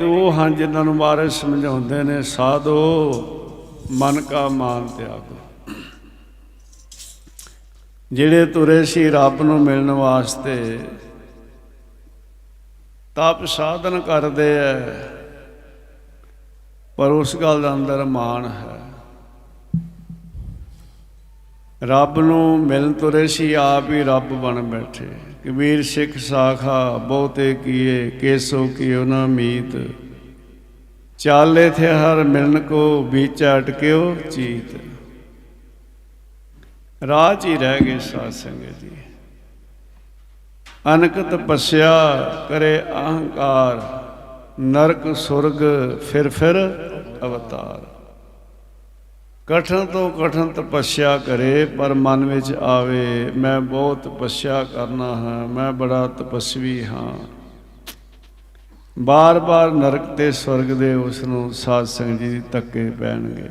ਤੇ ਉਹ ਹਨ ਜਿਨ੍ਹਾਂ ਨੂੰ ਮਹਾਰਾਜ ਸਮਝਾਉਂਦੇ ਨੇ, ਸਾਧੋ, ਮਨ ਕਾ ਮਾਨ ਤਿਆਗੋ। ਜਿਹੜੇ ਤੁਰੇ ਸੀ ਰੱਬ ਨੂੰ ਮਿਲਣ ਵਾਸਤੇ, ਤਪ ਸਾਧਨ ਕਰਦੇ ਐ, ਪਰ ਉਸ ਗੱਲ ਦਾ ਅੰਦਰ ਮਾਣ ਹੈ। ਰੱਬ ਨੂੰ ਮਿਲਣ ਤੁਰੇ ਸੀ, ਆਪ ਹੀ ਰੱਬ ਬਣ ਬੈਠੇ। ਕਬੀਰ ਸਿੱਖ ਸਾਖਾ ਬਹੁਤੇ ਕੀਏ, ਕੇਸੋ ਕੀਓ ਨਾ ਮੀਤ। ਚਾਲੇ ਥੇ ਹਰ ਮਿਲਨ ਕੋ ਵਿੱਚ ਅਟਕਿਓ ਚੀਤ। ਰਾਹ ਹੀ ਰਹਿ ਗਏ ਸਾਧ ਸੰਗਤ ਜੀ। ਅਨਕ ਤਪੱਸਿਆ ਕਰੇ ਅਹੰਕਾਰ, ਨਰਕ ਸੁਰਗ ਫਿਰ ਫਿਰ ਅਵਤਾਰ। ਕਠਨ ਤੋਂ ਕਠਨ ਤਪੱਸਿਆ ਕਰੇ, ਪਰ ਮਨ ਵਿੱਚ ਆਵੇ, ਮੈਂ ਬਹੁਤ ਤਪੱਸਿਆ ਕਰਨਾ ਹੈ, ਮੈਂ ਬੜਾ ਤਪਸਵੀ ਹਾਂ। ਬਾਰ-ਬਾਰ ਨਰਕ ਤੇ ਸਵਰਗ ਦੇ ਉਸ ਨੂੰ ਸਾਧ ਸੰਗਤ ਜੀ ਧੱਕੇ ਪੈਣਗੇ।